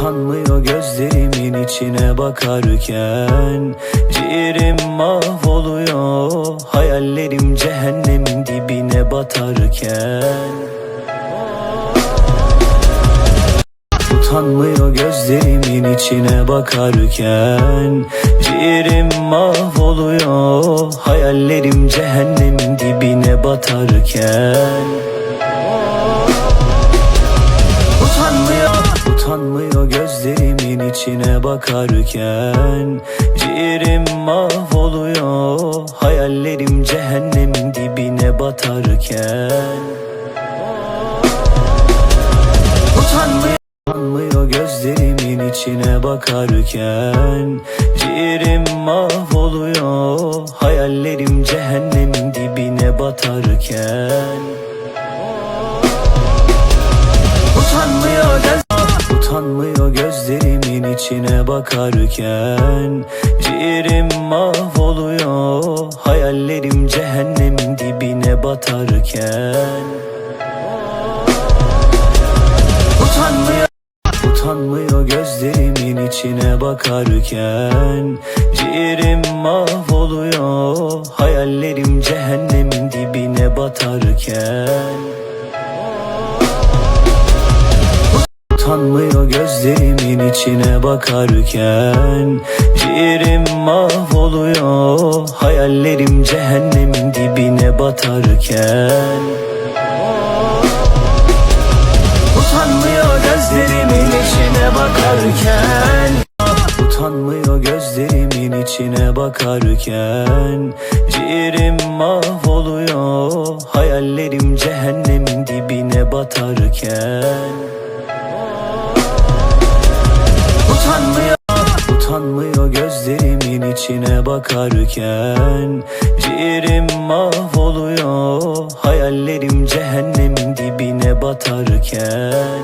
Utanmıyor gözlerimin içine bakarken. Ciğerim mahvoluyor Hayallerim cehennemin dibine batarken. Utanmıyor gözlerimin içine bakarken. Ciğerim mahvoluyor Hayallerim cehennemin dibine batarken Utanmıyor gözlerimin içine bakarken. Ciğerim mahvoluyor Hayallerim cehennemin dibine batarken. Utanmıyor gözlerimin içine bakarken. Ciğerim mahvoluyor Hayallerim cehennemin dibine batarken Utanmıyor gözlerimin içine bakarken Ciğerim mahvoluyor Hayallerim cehennemin dibine batarken. Utanmıyor Utanmıyor gözlerimin içine bakarken Ciğerim mahvoluyor Hayallerim cehennemin dibine batarken Utanmıyor gözlerimin içine bakarken. Ciğerim mahvoluyor Hayallerim cehennemin dibine batarken. Utanmıyor gözlerimin içine bakarken. Utanmıyor gözlerimin içine bakarken. Ciğerim mahvoluyor Hayallerim cehennemin dibine batarken Utanmıyor gözlerimin içine bakarken. Ciğerim mahvoluyor Hayallerim cehennemin dibine batarken